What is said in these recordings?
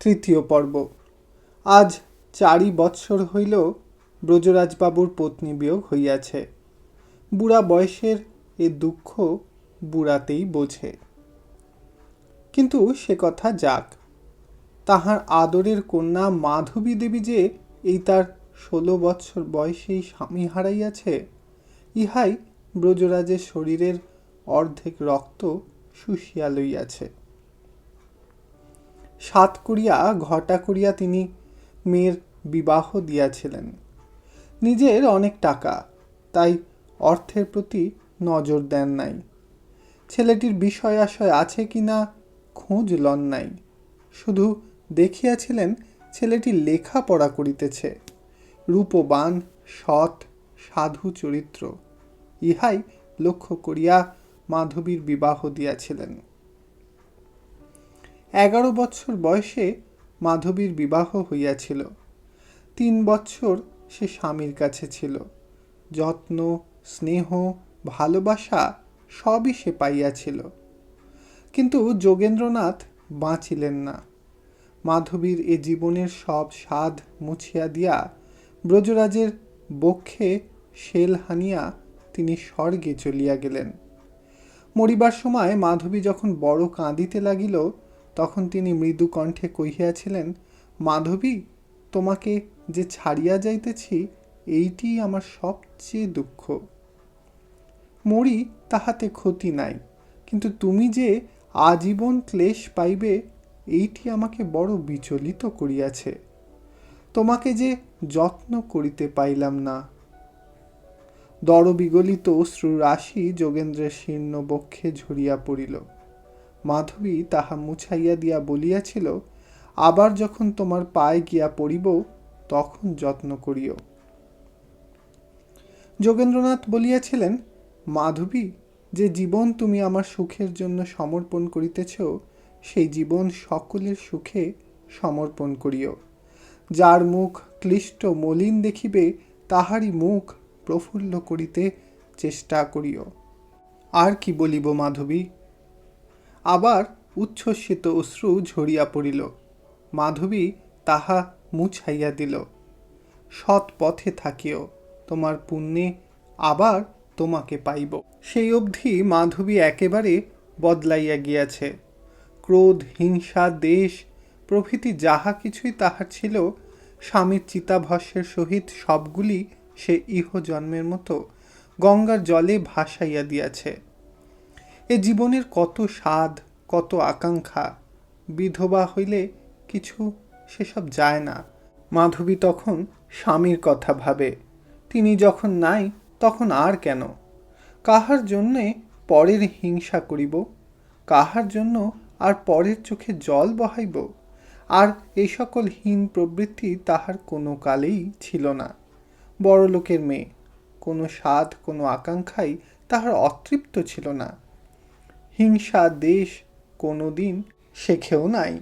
তৃতীয় পর্ব। আজ চারি বৎসর হইল ব্রজরাজবাবুর পত্নী বিয়োগ হইয়াছে। বুড়া বয়সের এ দুঃখ বুড়াতেই বোঝে। কিন্তু সে কথা যাক। তাহার আদরের কন্যা মাধবী দেবী যে এই তার ষোলো বৎসর বয়সেই স্বামী হারাইয়াছে, ইহাই ব্রজরাজের শরীরের অর্ধেক রক্ত শুষিয়া লইয়াছে। সাত করিয়া ঘটা করিয়া তিনি মেয়ের বিবাহ দিয়াছিলেন। নিজের অনেক টাকা, তাই অর্থের প্রতি নজর দেন নাই। ছেলেটির বিষয় আশয় আছে কি না, খোঁজ লন নাই। শুধু দেখিয়াছিলেন ছেলেটি লেখাপড়া করিতেছে, রূপবান, সৎ, সাধু চরিত্র। ইহাই লক্ষ্য করিয়া মাধবীর বিবাহ দিয়াছিলেন। এগারো বৎসর বয়সে মাধবীর বিবাহ হইয়াছিল। তিন বৎসর সে স্বামীর কাছে ছিল। যত্ন, স্নেহ, ভালোবাসা সবই সে পাইয়াছিল। কিন্তু যোগেন্দ্রনাথ বাঁচিলেন না। মাধবীর এ জীবনের সব স্বাদ মুছিয়া দিয়া ব্রজরাজের বক্ষে শেল হানিয়া তিনি স্বর্গে চলিয়া গেলেন। মরিবার সময় মাধবী যখন বড় কাঁদিতে লাগিল তখন তিনি মৃদু কণ্ঠে কহিয়াছিলেন, মাধবী, তোমাকে যে ছাড়িয়া যাইতেছি, এইটি আমার সবচেয়ে দুঃখ। মরি তাহাতে ক্ষতি নাই, কিন্তু তুমি যে আজীবন ক্লেশ পাইবে, এইটি আমাকে বড় বিচলিত করিয়াছে। তোমাকে যে যত্ন করিতে পাইলাম না। দরবিগলিত অশ্রুরাশি যোগেন্দ্রের শীর্ণ বক্ষে ঝরিয়া পড়িল। মাধবী তাহা মুছাইয়া দিয়া বলিয়াছিল, আবার যখন তোমার পায়ে গিয়া পড়িব, তখন যত্ন করিও। যোগেন্দ্রনাথ বলিয়াছিলেন, মাধবী, যে জীবন তুমি আমার সুখের জন্য সমর্পণ করিতেছ, সেই জীবন সকলের সুখে সমর্পণ করিও। যার মুখ ক্লিষ্ট মলিন দেখিবে, তাহারই মুখ প্রফুল্ল করিতে চেষ্টা করিও। আর কি বলিব মাধবী? আবার উচ্ছ্বসিত অশ্রু ঝরিয়া পড়িল। মাধবী তাহা মুছাইয়া দিল। সৎ পথে থাকিও, তোমার পুণ্যে আবার তোমাকে পাইব। সেই অবধি মাধবী একেবারে বদলাইয়া গিয়াছে। ক্রোধ, হিংসা, দেশ, প্রভৃতি যাহা কিছুই তাহার ছিল, স্বামীর চিতাভস্যের সহিত সবগুলি সে ইহ জন্মের মতো গঙ্গার জলে ভাসাইয়া দিয়াছে। এ জীবনের কত স্বাদ, কত আকাঙ্ক্ষা। বিধবা হইলে কিছু সেসব যায় না। মাধবী তখন স্বামীর কথা ভাবে। তিনি যখন নাই, তখন আর কেন? কাহার জন্যে পরের হিংসা করিব? কাহার জন্য আর পরের চোখে জল বহাইব? আর এই সকল হীন প্রবৃত্তি তাহার কোনো কালেই ছিল না। বড়লোকের মেয়ে, কোনো স্বাদ, কোনো আকাঙ্ক্ষাই তাহার অতৃপ্ত ছিল না। হিংসা, দেশ কোনো দিন শেখেও নাই।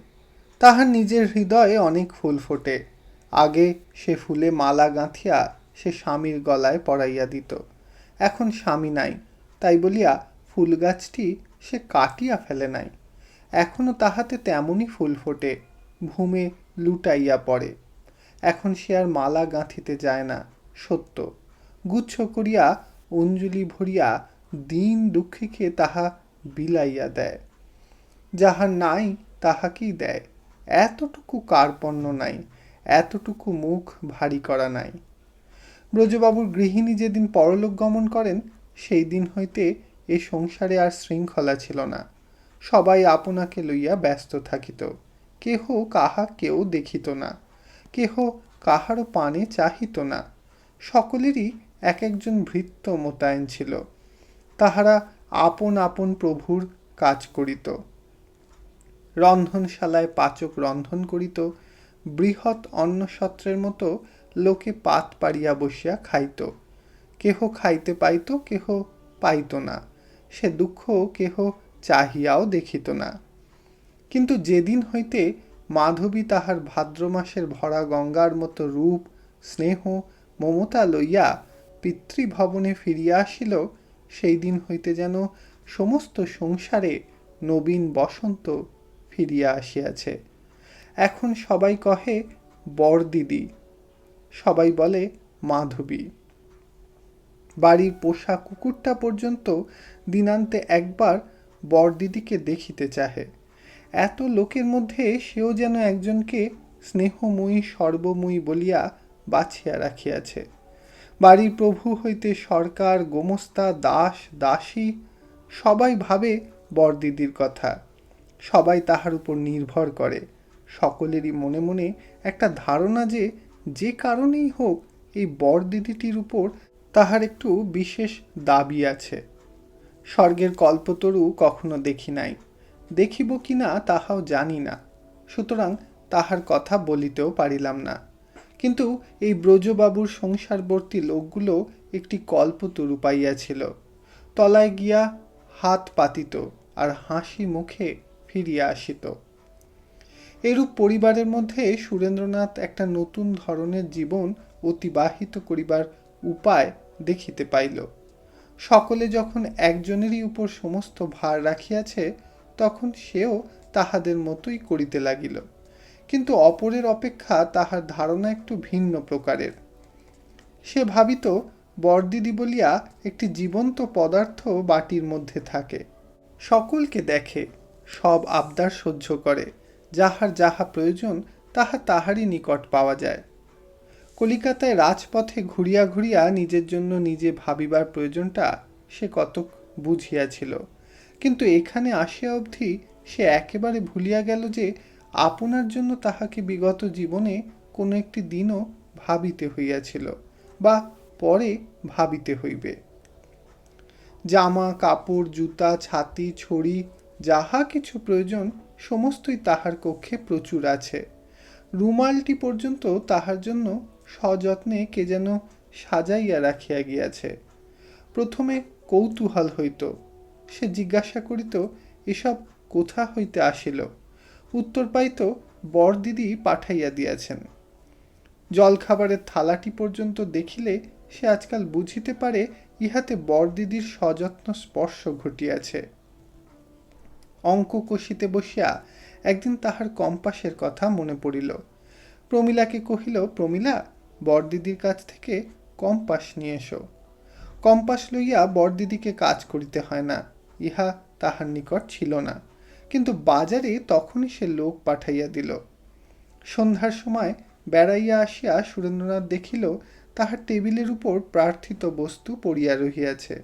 তাহার নিজের হৃদয়ে অনেক ফুল ফোটে। আগে সে ফুলে মালা গাঁথিয়া সে স্বামীর গলায় পরাইয়া দিত। এখন স্বামী নাই। তাই বলিয়া ফুল গাছটি সে কাটিয়া ফেলে নাই। এখনও তাহাতে তেমনই ফুল ফোটে, ভূমে লুটাইয়া পড়ে। এখন সে আর মালা গাঁথিতে যায় না, সত্য। গুচ্ছ করিয়া, অঞ্জলি ভরিয়া, দিন দুঃখীকে তাহা বিলাইয়া দেয়। যাহার নাই, তাহাকেই দেয়। এতটুকু কার্পণ্য নাই, এতটুকু মুখ ভারী করা নাই। ব্রজবাবুর গৃহিণী যেদিন পরলোক গমন করেন, সেই দিন হইতে এ সংসারে আর শৃঙ্খলা ছিল না। সবাই আপনাকে লইয়া ব্যস্ত থাকিত। কেহ কাহা কেউ দেখিত না। কেহ কাহারও পানে চাহিত না। সকলেরই এক একজন ভৃত্য মোতায়েন ছিল। তাহারা আপন আপন প্রভুর কাজ করিত। রন্ধনশালায় পাচক রন্ধন করিত। বৃহৎ অন্নসত্রের মতো লোকে পাত পাড়িয়া বসিয়া খাইত। কেহ খাইতে পাইত, কেহ পাইত না। সে দুঃখ কেহ চাহিয়াও দেখিত না। কিন্তু যেদিন হইতে মাধবী তাহার ভাদ্র মাসের ভরা গঙ্গার মতো রূপ, স্নেহ, মমতা লইয়া পিতৃভবনে ফিরিয়া আসিল সেই দিন হইতে যেন সমস্ত সংসারে নবীন বসন্ত ফিরিয়া আসিয়াছে। এখন সবাই কহে বর দিদি সবাই বলে, মাধবী। বাড়ির পোষা কুকুরটা পর্যন্ত দিনান্তে একবার বরদিদিকে দেখিতে চাহে। এত লোকের মধ্যে সেও যেন একজনকে স্নেহময়ী, সর্বময়ী বলিয়া বাছিয়া রাখিয়াছে। বাড়ির প্রভু হইতে সরকার, গোমস্তা, দাস, দাসী, সবাই ভাবে বরদিদির কথা। সবাই তাহার উপর নির্ভর করে। সকলেরই মনে মনে একটা ধারণা যে যে কারণেই হোক এই বরদিদিটির উপর তাহার একটু বিশেষ দাবি আছে। স্বর্গের কল্পতরু কখনো দেখি নাই। দেখিব কি না তাহাও জানি না। সুতরাং তাহার কথা বলিতেও পারিলাম না। কিন্তু এই ব্রজবাবুর সংসারবর্তী লোকগুলো একটি কল্পতরু পাইয়াছিল তলায় গিয়া হাত পাতিত আর হাসি মুখে ফিরিয়া আসিত। এরূপ পরিবারের মধ্যে সুরেন্দ্রনাথ একটা নতুন ধরনের জীবন অতিবাহিত করিবার উপায় দেখিতে পাইল। সকলে যখন একজনেরই উপর সমস্ত ভার রাখিয়াছে, তখন সেও তাহাদের মতোই করিতে লাগিল। কিন্তু অপরের অপেক্ষা তাহার ধারণা একটু ভিন্ন প্রকারের। সে ভাবিত বরদিদি বলিয়া একটি জীবন্ত পদার্থ বাটির মধ্যে থাকে। সকলকে দেখে, সব আবদার সহ্য করে, যাহার যাহা প্রয়োজন তাহা তাহারই নিকট পাওয়া যায়। কলিকাতায় রাজপথে ঘুরিয়া ঘুরিয়া নিজের জন্য নিজে ভাবিবার প্রয়োজনটা সে কতক বুঝিয়াছিল। কিন্তু এখানে আসিয়া অবধি সে একেবারে ভুলিয়া গেল যে আপনার জন্য তাহাকে বিগত জীবনে কোনো একটি দিনও ভাবিতে হইয়াছিল বা পরে ভাবিতে হইবে। জামা, কাপড়, জুতা, ছাতি ছড়ি যাহা কিছু প্রয়োজন, সমস্তই তাহার কক্ষে প্রচুর আছে। রুমালটি পর্যন্ত তাহার জন্য সযত্নে কে যেন সাজাইয়া রাখিয়া গিয়াছে। প্রথমে কৌতূহল হইত। সে জিজ্ঞাসা করিত, এসব কোথা হইতে আসিল? উত্তর পাইত বরদিদি পাঠাইয়া দিয়াছেন। জলখাবারের থালাটি পর্যন্ত দেখিলে সে আজকাল বুঝিতে পারে ইহাতে বরদিদির সযত্ন স্পর্শ ঘটিয়াছে। অঙ্ক কষিতে বসিয়া একদিন তাহার কম্পাসের কথা মনে পড়িল। প্রমিলাকে কহিল, প্রমিলা, বরদিদির কাছ থেকে কম্পাস নিয়ে এসো। কম্পাস লইয়া বরদিদিকে কাজ করিতে হয় না, ইহা তাহার নিকট ছিল না। কিন্তু বাজারে তখনই সে লোক পাঠাইয়া দিল। সন্ধ্যার সময় বেড়াইয়া আসিয়া সুরেন্দ্রনাথ দেখিল, তাহার টেবিলের উপর প্রার্থিত বস্তু পড়িয়া রহিয়াছে।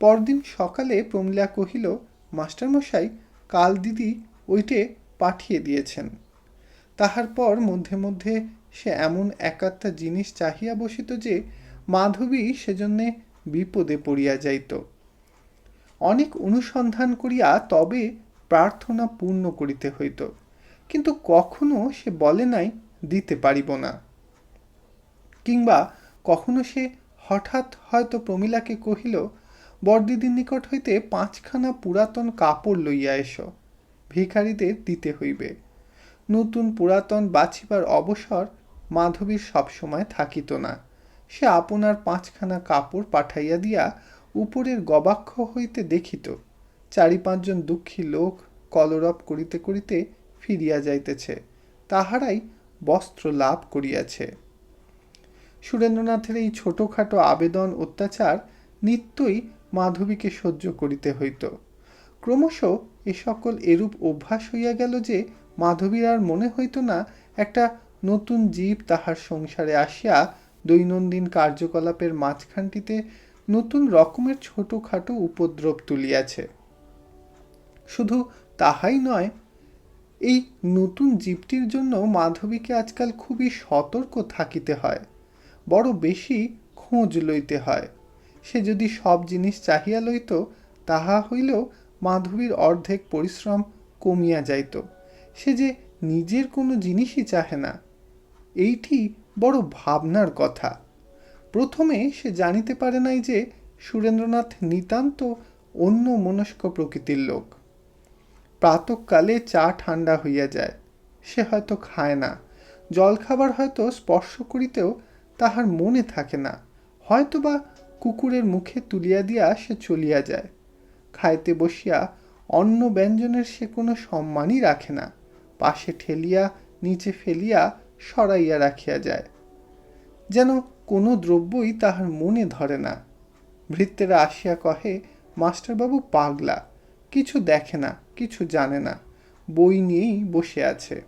পরদিন সকালে প্রমীলা কহিল, মাস্টারমশাই, কাল দিদি ওইটে পাঠিয়ে দিয়েছেন। তাহার পর মধ্যে মধ্যে সে এমন একাত্তা জিনিস চাহিয়া বসিত যে মাধবী সেজন্যে বিপদে পড়িয়া যাইত। অনেক অনুসন্ধান করিয়া তবে প্রার্থনা পূর্ণ করিতে হইত, কিন্তু কখনো সে বলে নাই দিতে পারিব না। কিংবা কখনো সে হঠাৎ হয়তো প্রমিলাকে কহিল, বরদিদির নিকট হইতে পাঁচখানা পুরাতন কাপড় লইয়া এসো, ভিখারিদের দিতে হইবে। নতুন পুরাতন বাছিবার অবসর মাধবীর সবসময় থাকিত না। সে আপনার পাঁচখানা কাপড় পাঠাইয়া দিয়া উপরের গবাক্ষ হইতে দেখিত চারি পাঁচজন দুঃখী লোক কলরব করিতে করিতে ফিরিয়া যাইতেছে, তাহারাই বস্ত্র লাভ করিয়াছে। সুরেন্দ্রনাথের এই ছোটোখাটো আবেদন অত্যাচার নিত্যই মাধবীকে সহ্য করিতে হইত। ক্রমশ এ সকল এরূপ অভ্যাস হইয়া গেল যে মাধবীর আর মনে হইত না একটা নতুন জীব তাহার সংসারে আসিয়া দৈনন্দিন কার্যকলাপের মাঝখানটিতে নতুন রকমের ছোটোখাটো উপদ্রব তুলিয়াছে। শুধু তাহাই নয়, এই নতুন জীবটির জন্য মাধবীকে আজকাল খুবই সতর্ক থাকিতে হয়, বড় বেশি খোঁজ লইতে হয়। সে যদি সব জিনিস চাহিয়া লইত, তাহা হইলেও মাধবীর অর্ধেক পরিশ্রম কমিয়া যাইত। সে যে নিজের কোনো জিনিসই চাহে না, এইটি বড় ভাবনার কথা। প্রথমে সে জানিতে পারে নাই যে সুরেন্দ্রনাথ নিতান্ত অন্য মনস্ক প্রকৃতির লোক। প্রাতকালে চা ঠান্ডা হইয়া যায়। সে হয়তো খায় না। জলখাবার হয়তো স্পর্শ করিতেও তাহার মনে থাকে না। হয়তো বা কুকুরের মুখে তুলিয়া দিয়া সে চলিয়া যায়। খাইতে বসিয়া অন্য ব্যঞ্জনের সে কোনো সম্মানই রাখে না। পাশে ঠেলিয়া, নিচে ফেলিয়া সরাইয়া রাখিয়া যায়। যেন কোনো দ্রব্যই তাহার মনে ধরে না। ভৃত্যেরা আসিয়া কহে, মাস্টারবাবু পাগলা, কিছু দেখে না। কিছু জানে না। বই নিয়েই বসে আছে।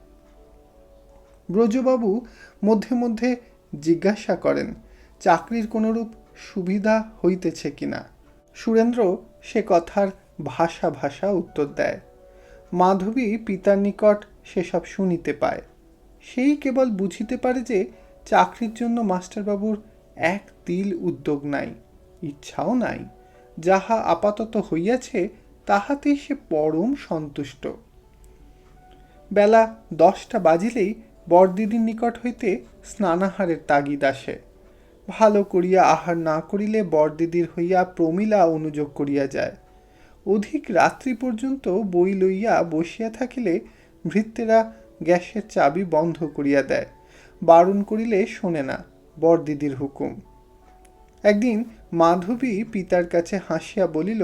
ব্রজবাবু মধ্যে মধ্যে জিজ্ঞাসা করেন, চাকরির কোনরূপ সুবিধা হইতেছে কিনা? সুরেন্দ্র সে কথার ভাষা ভাষা উত্তর দেয়। মাধবী পিতার নিকট সেসব শুনিতে পায়। সেই কেবল বুঝিতে পারে যে চাকরির জন্য মাস্টারবাবুর এক তিল উদ্যোগ নাই, ইচ্ছাও নাই। যাহা আপাতত হইয়াছে তাহাতেই সে পরম সন্তুষ্ট। বেলা দশটা বাজিলেই বরদিদির নিকট হইতে স্নানাহারের তাগিদ আসে। ভালো করিয়া আহার না করিলে বরদিদির হইয়া প্রমিলা অনুযোগ করিয়া যায়। অধিক রাত্রি পর্যন্ত বই লইয়া বসিয়া থাকিলে ভৃত্যেরা গ্যাসের চাবি বন্ধ করিয়া দেয়, বারণ করিলে শোনে না বরদিদির হুকুম। একদিন মাধবী পিতার কাছে হাসিয়া বলিল,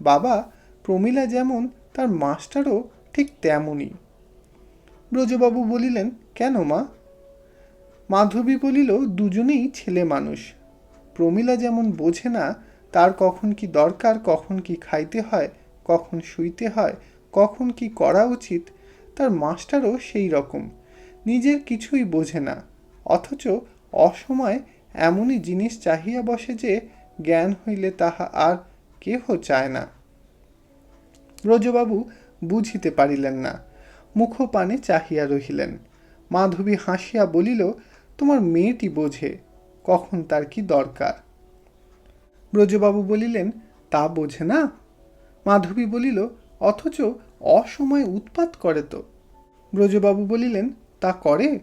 বাবা প্রমিলা যেমন তার মাস্টারও ঠিক তেমনই। ব্রজবাবু বলিলেন, কেন মা? মাধবী বলিল, দুজনেই ছেলে মানুষ। প্রমিলা যেমন বোঝে না, তার কখন কি দরকার, কখন কি খাইতে হয়, কখন শুইতে হয়, কখন কি করা উচিত, তার মাস্টারও সেই রকম। নিজের কিছুই বোঝে না। অথচ অসময় এমনই জিনিস চাহিয়া বসে যে, জ্ঞান হইলে তাহা আর কেহ চায় না। ব্রজবাবু বুঝিতে পারিলেন না। মুখপানে চাহিয়া রহিলেন। মাধবী হাসিয়া বলিল, তোমার মেয়েটি বোঝে, কখন তার কি দরকার? ব্রজবাবু বলিলেন, তা বোঝে না। মাধবী বলিল, অথচ অসময়ে উৎপাত করে তো। ব্রজবাবু বলিলেন, তা করে?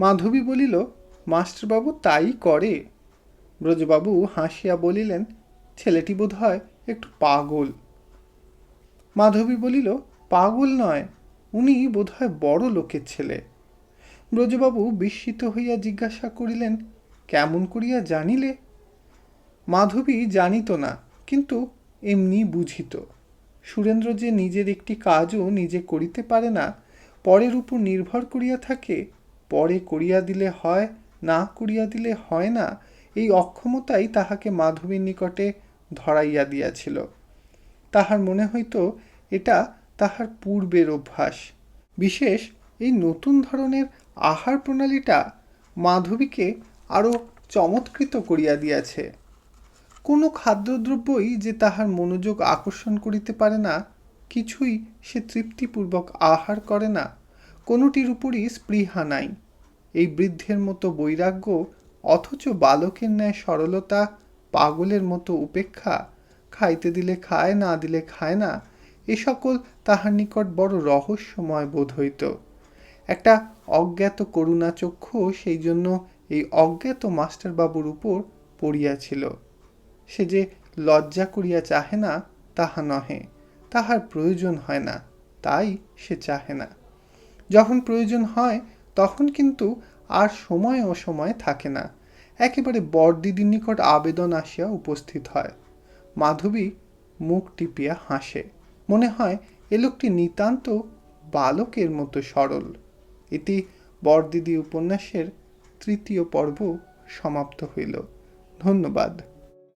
মাধবী বলিল, মাস্টারবাবু তাই করে। ব্রজবাবু হাসিয়া বলিলেন, ছেলেটি বোধ হয় একটু পাগল। মাধবী বলিল, পাগল নয়, উনি বোধহয় বড় লোকের ছেলে। ব্রজবাবু বিস্মিত হইয়া জিজ্ঞাসা করিলেন, কেমন করিয়া জানিলে? মাধবী জানিত না, কিন্তু এমনি বুঝিত। সুরেন্দ্র যে নিজের একটি কাজও নিজে করিতে পারে না, পরের উপর নির্ভর করিয়া থাকে, পরে করিয়া দিলে হয়, না করিয়া দিলে হয় না, এই অক্ষমতাই তাহাকে মাধবীর নিকটে ধরাইয়া দিয়াছিল। তাহার মনে হইত এটা তাহার পূর্বের অভ্যাস। বিশেষ এই নতুন ধরনের আহার প্রণালীটা মাধবীকে আরও চমৎকৃত করিয়া দিয়াছে। কোনো খাদ্যদ্রব্যই যে তাহার মনোযোগ আকর্ষণ করিতে পারে না, কিছুই সে তৃপ্তিপূর্বক আহার করে না, কোনোটির উপরই স্পৃহা নাই। এই বৃদ্ধের মতো বৈরাগ্য, অথচ বালকের ন্যায় সরলতা, পাগলের মতো উপেক্ষা, খাইতে দিলে খায়, না দিলে খায় না এ সকল তাহার নিকট বড় রহস্যময় বোধ হইত। একটা অজ্ঞাত করুণা চক্ষু সেই জন্য এই অজ্ঞাত মাস্টারবাবুর উপর পড়িয়াছিল। সে যে লজ্জা করিয়া চাহে না, তাহা নহে। তাহার প্রয়োজন হয় না, তাই সে চাহে না। যখন প্রয়োজন হয়, তখন কিন্তু আর সময় অসময় থাকে না। একেবারে বরদিদির নিকট আবেদন আসিয়া উপস্থিত হয়। মাধবী মুখ টিপিয়া হাসে। মনে হয় এ লোকটি নিতান্ত বালকের মতো সরল। এটি বরদিদি উপন্যাসের তৃতীয় পর্ব সমাপ্ত হইল। ধন্যবাদ।